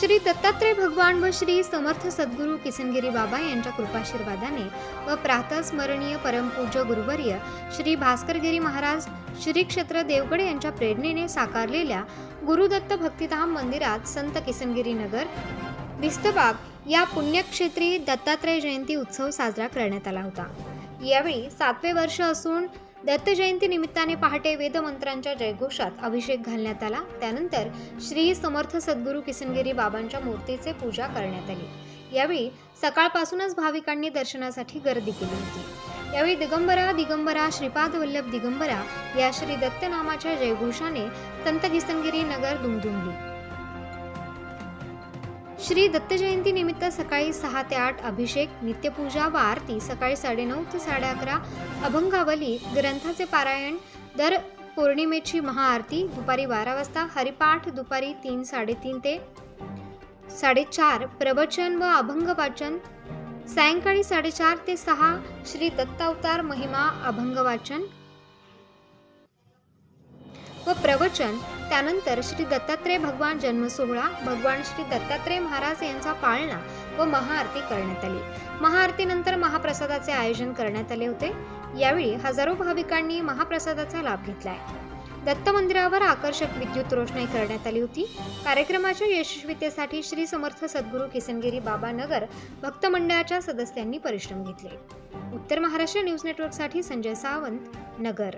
श्री दत्तात्रय भगवान व श्री समर्थ सद्गुरू किसनगिरी बाबा यांच्या कृपाशीर्वादाने व प्रातस्मरणीय परमपूज्य गुरुवर्य श्री भास्करगिरी महाराज श्री क्षेत्र देवगड यांच्या प्रेरणेने साकारलेल्या गुरुदत्त भक्तिधाम मंदिरात संत किसनगिरी नगर विस्तबाग या पुण्यक्षेत्री दत्तात्रय जयंती उत्सव साजरा करण्यात आला होता. यावेळी सातवे वर्ष असून दत्त जयंती निमित्ताने पहाटे वेदमंत्रांच्या जयघोषात अभिषेक घालण्यात आला. त्यानंतर श्री समर्थ सद्गुरू किसनगिरी बाबांच्या मूर्तीचे पूजा करण्यात आली. यावेळी सकाळपासूनच भाविकांनी दर्शनासाठी गर्दी केली होती. यावेळी दिगंबरा दिगंबरा श्रीपाद वल्लभ दिगंबरा या श्री दत्त नामाच्या जयघोषाने संत किसनगिरी नगर दुमदुमली. श्री दत्तजयंती निमित्त सकाळी सहा ते आठ अभिषेक नित्यपूजा व आरती सकाळी साडेनऊ ते साडे अकरा अभंगावली ग्रंथाचे पारायण दर पौर्णिमेची महाआरती दुपारी बारा वाजता हरिपाठ दुपारी तीन साडेतीन ते साडेचार. प्रवचन व अभंग वाचन सायंकाळी साडेचार ते सहा. श्री दत्तावतार महिमा अभंग वाचन व प्रवचन. त्यानंतर श्री दत्तात्रय भगवान जन्मसोहळा भगवान श्री दत्तात्रय महाराज यांचा पाळणा व महाआरती करण्यात आली. महाआरतीनंतर महाप्रसादाचे आयोजन करण्यात आले होते. यावेळी हजारो भाविकांनी महाप्रसादाचा लाभ घेतलाय. दत्त मंदिरावर आकर्षक विद्युत रोषणाई करण्यात आली होती. कार्यक्रमाच्या यशस्वीतेसाठी श्री समर्थ सद्गुरू किसनगिरी बाबा नगर भक्त मंडळाच्या सदस्यांनी परिश्रम घेतले. उत्तर महाराष्ट्र न्यूज नेटवर्कसाठी संजय सावंत नगर.